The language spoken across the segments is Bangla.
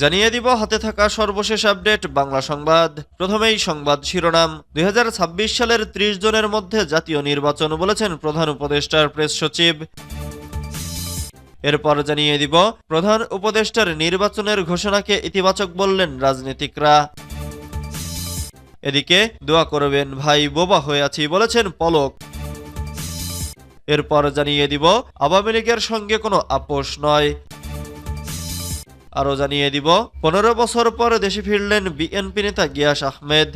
জানিয়ে দিব হাতে থাকা সর্বশেষ আপডেট বাংলা সংবাদ। প্রথমেই সংবাদ শিরোনাম। দুই হাজার ছাব্বিশ সালের ত্রিশ জনের মধ্যে জাতীয় নির্বাচন বলেছেন প্রধান উপদেষ্টার প্রেস সচিব। এরপর জানিয়ে দিব, প্রধান উপদেষ্টার নির্বাচনের ঘোষণাকে ইতিবাচক বললেন রাজনীতিকরা। এদিকে, দোয়া করবেন ভাই বোবা হয়ে আছি বলেছেন পলক। এরপর জানিয়ে দিব, আওয়ামী লীগের সঙ্গে কোনো আপোষ নয়। আরও জানিয়ে দিব। পনেরো বছর পর দেশে ফিরলেন বিএনপি নেতা গিয়াস আহমেদ।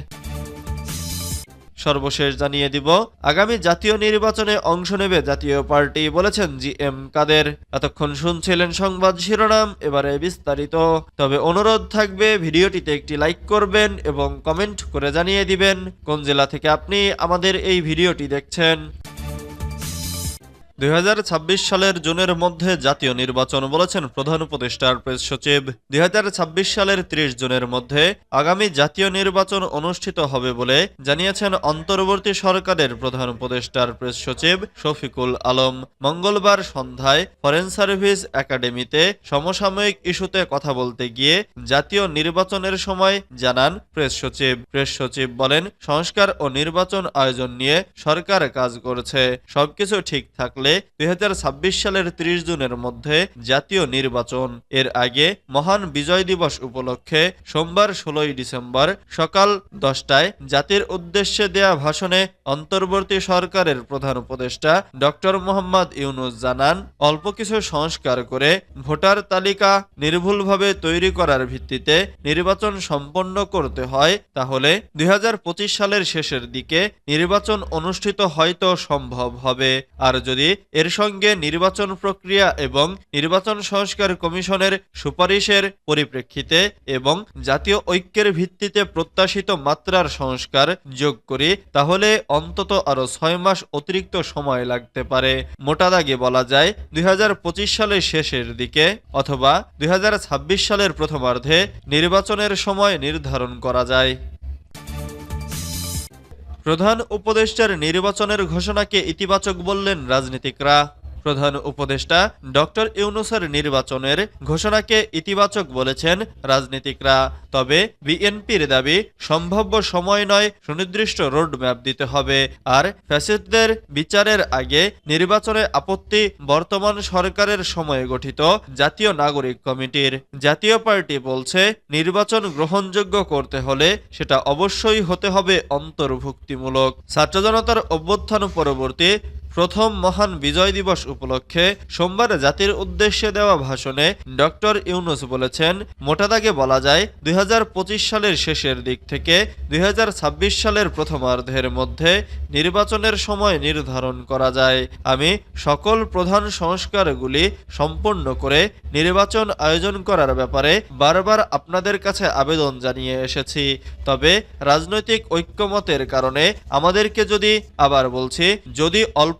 সর্বশেষ জানিয়ে দিব, আগামী জাতীয় নির্বাচনে অংশ নেবে জাতীয় পার্টি, বলেছেন জি এম কাদের। এতক্ষণ শুনছিলেন সংবাদ শিরোনাম, এবারে বিস্তারিত। তবে অনুরোধ থাকবে, ভিডিওটিতে একটি লাইক করবেন এবং কমেন্ট করে জানিয়ে দিবেন, কোন জেলা থেকে আপনি আমাদের এই ভিডিওটি দেখছেন। দুই হাজার ছাব্বিশ সালের জুনের মধ্যে জাতীয় নির্বাচন বলেছেন প্রধান উপদেষ্টার প্রেস সচিব। দুই হাজার ছাব্বিশ সালের ত্রিশ জুনের মধ্যে আগামী জাতীয় নির্বাচন অনুষ্ঠিত হবে বলে জানিয়েছেন অন্তর্বর্তী সরকারের প্রধান উপদেষ্টার প্রেস সচিব শফিকুল আলম। মঙ্গলবার সন্ধ্যায় ফরেন সার্ভিস একাডেমিতে সমসাময়িক ইস্যুতে কথা বলতে গিয়ে জাতীয় নির্বাচনের সময় জানান প্রেস সচিব। প্রেস সচিব বলেন, সংস্কার ও নির্বাচন আয়োজন নিয়ে সরকার কাজ করছে। সবকিছু ঠিক থাকলে দুই হাজার ছাব্বিশ সালের ত্রিশ জুনের মধ্যে জাতীয় নির্বাচন। এর আগে মহান বিজয় দিবস উপলক্ষে সোমবার ষোলোই ডিসেম্বর সকাল দশটায় জাতির উদ্দেশ্যে দেয়া ভাষণে অন্তর্বর্তী সরকারের প্রধান উপদেষ্টা ডক্টর মোহাম্মদ ইউনুস জানান, অল্প কিছু সংস্কার করে ভোটার তালিকা নির্ভুলভাবে তৈরি করার ভিত্তিতে নির্বাচন সম্পন্ন করতে হয়, তাহলে দুই হাজার পঁচিশ সালের শেষের দিকে নির্বাচন অনুষ্ঠিত হয়তো সম্ভব হবে। আর যদি এর সঙ্গে নির্বাচন প্রক্রিয়া এবং নির্বাচন সংস্কার কমিশনের সুপারিশের পরিপ্রেক্ষিতে এবং জাতীয় ঐক্যের ভিত্তিতে প্রত্যাশিত মাত্রার সংস্কার যোগ করি, তাহলে অন্তত আরও ছয় মাস অতিরিক্ত সময় লাগতে পারে। মোটা দাগে বলা যায়, দুই হাজার পঁচিশ সালের শেষের দিকে অথবা দুই হাজার ছাব্বিশ সালের প্রথমার্ধে নির্বাচনের সময় নির্ধারণ করা যায়। প্রধান উপদেষ্টার নির্বাচনের ঘোষণাকে ইতিবাচক বললেন রাজনীতিকরা। প্রধান উপদেষ্টা ডক্টর ইউনুসের নির্বাচনের ঘোষণাকে ইতিবাচক বলেছেন রাজনীতিকরা। তবে বিএনপির দাবি, সম্ভাব্য সময় নয়, সুনির্দিষ্ট রোডম্যাপ দিতে হবে। আর ফ্যাসিস্টদের বিচারের আগে নির্বাচনে আপত্তি বর্তমান সরকারের সময়ে গঠিত জাতীয় নাগরিক কমিটির। জাতীয় পার্টি বলছে, নির্বাচন গ্রহণযোগ্য করতে হলে সেটা অবশ্যই হতে হবে অন্তর্ভুক্তিমূলক। ছাত্র জনতার অভ্যুত্থান পরবর্তী প্রথম মহান বিজয় দিবস উপলক্ষে সোমবার জাতির উদ্দেশ্যে দেওয়া ভাষণে ডক্টর ইউনুস বলেছেন, মোটা দাগে বলা যায়, দুই হাজার পঁচিশ সালের শেষের দিক থেকে দুই হাজার ছাব্বিশ সালের প্রথমার্ধের মধ্যে নির্বাচনের সময় নির্ধারণ করা যায়। আমি সকল প্রধান সংস্কারগুলি সম্পন্ন করে নির্বাচন আয়োজন করার ব্যাপারে বারবার আপনাদের কাছে আবেদন জানিয়ে এসেছি। তবে রাজনৈতিক ঐক্যমতের কারণে আমাদেরকে যদি, আবার বলছি, যদি অল্প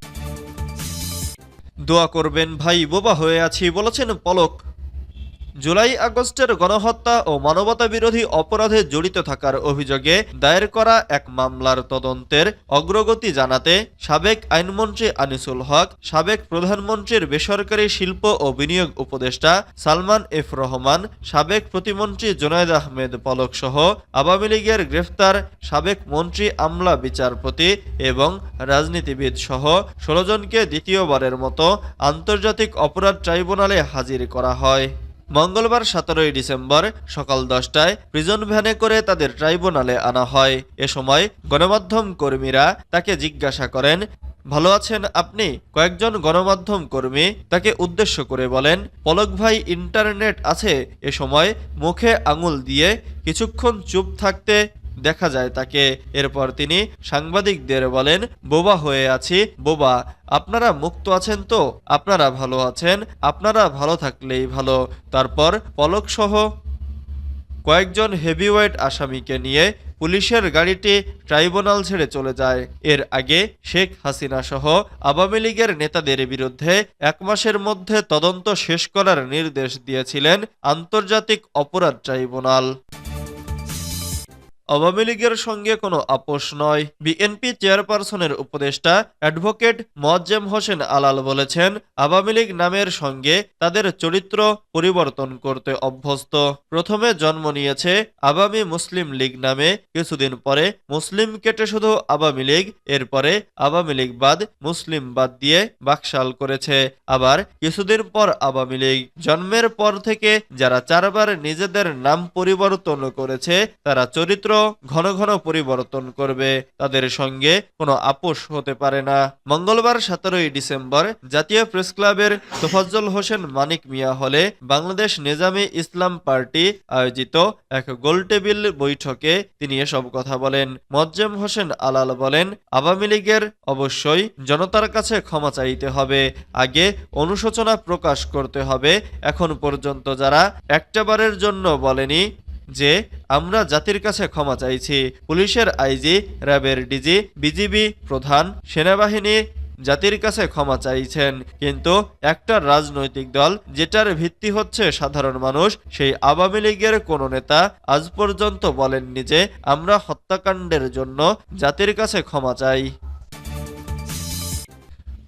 দোয়া করবেন ভাই বোবা হয়ে আছি বলেছেন পলক। জুলাই আগস্টের গণহত্যা ও মানবতা বিরোধী অপরাধে জড়িত থাকার অভিযোগে দায়ের করা এক মামলার তদন্তের অগ্রগতি জানাতে সাবেক আইনমন্ত্রী আনিসুল হক, সাবেক প্রধানমন্ত্রীর বেসরকারি শিল্প ও বিনিয়োগ উপদেষ্টা সালমান এফ রহমান, সাবেক প্রতিমন্ত্রী জোনায়দ আহমেদ পলক সহ আওয়ামী লীগের গ্রেফতার সাবেক মন্ত্রী আমলা বিচারপতি এবং রাজনীতিবিদ সহ ষোলো জনকে দ্বিতীয়বারের মতো আন্তর্জাতিক অপরাধ ট্রাইব্যুনালে হাজির করা হয়। মঙ্গলবার সতেরোই ডিসেম্বর সকাল দশটায় প্রিজন ভ্যানে করে তাদের ট্রাইব্যুনালে আনা হয়। এ সময় গণমাধ্যম কর্মীরা তাকে জিজ্ঞাসা করেন, ভালো আছেন আপনি? কয়েকজন গণমাধ্যম কর্মী তাকে উদ্দেশ্য করে বলেন, পলক ভাই ইন্টারনেট আছে। এ সময় মুখে আঙুল দিয়ে কিছুক্ষণ চুপ থাকতে দেখা যায় তাকে। এরপর তিনি সাংবাদিকদের বলেন, বোবা হয়ে আছি। বোবা, আপনারা মুক্ত আছেন তো? আপনারা ভালো আছেন। আপনারা ভালো থাকলেই ভালো। তারপর পলক সহ কয়েকজন হেভিওয়েট আসামিকে নিয়ে পুলিশের গাড়িটি ট্রাইব্যুনাল ছেড়ে চলে যায়। এর আগে শেখ হাসিনা সহ আওয়ামী লীগের নেতাদের বিরুদ্ধে এক মাসের মধ্যে তদন্ত শেষ করার নির্দেশ দিয়েছিলেন আন্তর্জাতিক অপরাধ ট্রাইব্যুনাল। আওয়ামী লীগের সঙ্গে কোনো আপোষ নয়। বিএনপি চেয়ারপারসনের উপদেষ্টা অ্যাডভোকেট মোয়াজ্জেম হোসেন আলাল বলেছেন, আওয়ামী লীগ নামের সঙ্গে তাদের চরিত্র পরিবর্তন করতে অভ্যস্ত। প্রথমে জন্ম নিয়েছে আওয়ামী মুসলিম লীগ নামে, কিছুদিন পরে মুসলিম কেটে শুধু আওয়ামী লীগ, এরপরে আওয়ামী লীগ বাদ, মুসলিম বাদ দিয়ে বাকশাল করেছে। আবার কিছুদিন পর আওয়ামী লীগ জন্মের পর থেকে যারা চারবার নিজেদের নাম পরিবর্তন করেছে, তারা চরিত্র ঘন ঘন পরিবর্তন করবে। তাদের সঙ্গে কোনো আপোষ হতে পারে না। মঙ্গলবার সতেরোই ডিসেম্বর জাতীয় প্রেস ক্লাবের তোফাজ্জল হোসেন মানিক মিয়া হলে বাংলাদেশ নিজামী ইসলাম পার্টি আয়োজিত এক গোলটেবিল বৈঠকে তিনি এসব কথা বলেন। মজ্জেম হোসেন আলাল বলেন, আওয়ামী লীগের অবশ্যই জনতার কাছে ক্ষমা চাইতে হবে। আগে অনুশোচনা প্রকাশ করতে হবে। এখন পর্যন্ত যারা একটাবারের জন্য বলেনি যে আমরা জাতির কাছে ক্ষমা চাইছি। পুলিশের আইজি, র্যাবের ডিজি, বিজিবি প্রধান সেনাবাহিনী জাতির কাছে ক্ষমা চাইছেন। কিন্তু একটা রাজনৈতিক দল যেটার ভিত্তি হচ্ছে সাধারণ মানুষ, সেই আওয়ামী লীগের কোনো নেতা আজ পর্যন্ত বলেননি যে আমরা হত্যাকাণ্ডের জন্য জাতির কাছে ক্ষমা চাই।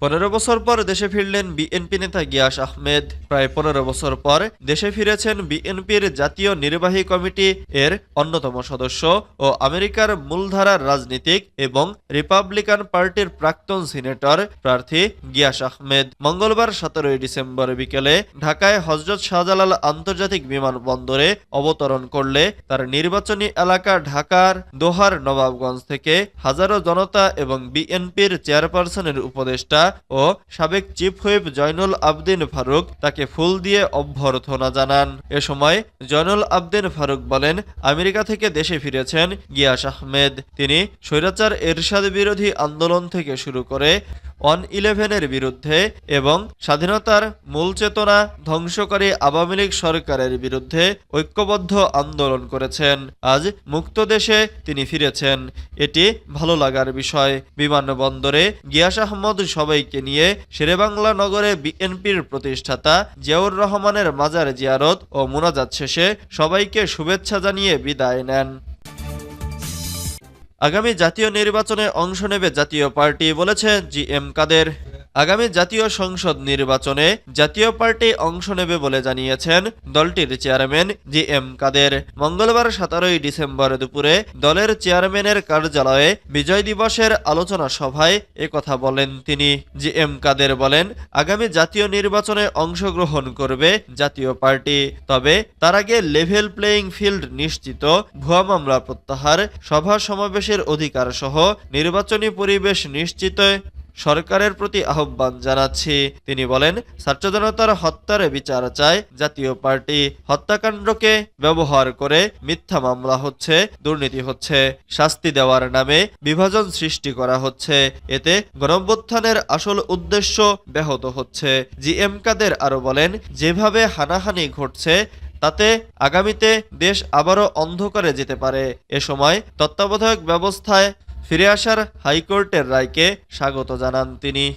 পনেরো বছর পর দেশে ফিরলেন বিএনপি নেতা গিয়াস আহমেদ। প্রায় পনেরো বছর পর দেশে ফিরেছেন বিএনপির জাতীয় নির্বাহী কমিটি এর অন্যতম সদস্য ও আমেরিকার মূলধারার রাজনীতিক এবং রিপাবলিকান পার্টির প্রাক্তন সিনেটর প্রার্থী গিয়াস আহমেদ। মঙ্গলবার সতেরোই ডিসেম্বর বিকেলে ঢাকায় হজরত শাহজালাল আন্তর্জাতিক বিমানবন্দরে অবতরণ করলে তার নির্বাচনী এলাকা ঢাকার দোহার নবাবগঞ্জ থেকে হাজারো জনতা এবং বিএনপির চেয়ারপারসনের উপদেষ্টা ও সাবেক চিফ হুইপ জয়নুল আবদিন ফারুক তাকে ফুল দিয়ে অভ্যর্থনা জানান। এ সময় জয়নুল আবদিন ফারুক বলেন, আমেরিকা থেকে দেশে ফিরেছেন গিয়াস আহমেদ। তিনি স্বৈরাচার এরশাদ বিরোধী আন্দোলন থেকে শুরু করে ওয়ান ইলেভেনের বিরুদ্ধে এবং স্বাধীনতার মূল চেতনা ধ্বংসকারী আওয়ামী লীগ সরকারের বিরুদ্ধে ঐক্যবদ্ধ আন্দোলন করেছেন। আজ মুক্ত দেশে তিনি ফিরেছেন। এটি ভালো লাগার বিষয়। বিমানবন্দরে গিয়াস আহমদ সবাইকে নিয়ে শেরেবাংলা নগরে বিএনপির প্রতিষ্ঠাতা জিয়াউর রহমানের মাজার জিয়ারত ও মোনাজাত শেষে সবাইকে শুভেচ্ছা জানিয়ে বিদায় নেন। আগামী জাতীয় নির্বাচনে অংশ নেবে জাতীয় পার্টি বলেছে জি এম কাদের। আগামী জাতীয় সংসদ নির্বাচনে জাতীয় পার্টি অংশ নেবে বলে জানিয়েছেন দলটির চেয়ারম্যান জি এম কাদের। মঙ্গলবার সতেরোই ডিসেম্বর দুপুরে দলের চেয়ারম্যানের কার্যালয়ে বিজয় দিবসের আলোচনা সভায় কথা বলেন তিনি। জি এম কাদের বলেন, আগামী জাতীয় নির্বাচনে অংশগ্রহণ করবে জাতীয় পার্টি, তবে তার আগে লেভেল প্লেয়িং ফিল্ড নিশ্চিত, ভুয়া মামলা প্রত্যাহার, সভা সমাবেশের অধিকার সহ নির্বাচনী পরিবেশ নিশ্চিত সরকারের প্রতি আহ্বান জানাচ্ছি। তিনি বলেন ছাত্র জনতার হত্যার বিচার চায় জাতীয় পার্টি। হত্যাকাণ্ডকে ব্যবহার করে মিথ্যা মামলা হচ্ছে, দুর্নীতি হচ্ছে। শাস্তি দেওয়ার নামে বিভাজন সৃষ্টি করা হচ্ছে। এতে গণঅভ্যুত্থানের আসল উদ্দেশ্য ব্যাহত হচ্ছে। জি এম কাদের আরও বলেন, যেভাবে হানাহানি ঘটছে, তাতে আগামীতে দেশ আবারও অন্ধকারে যেতে পারে। এ সময় তত্ত্বাবধায়ক ব্যবস্থায় ফিরে আসার হাইকোর্টের রায়কে স্বাগত জানান তিনি।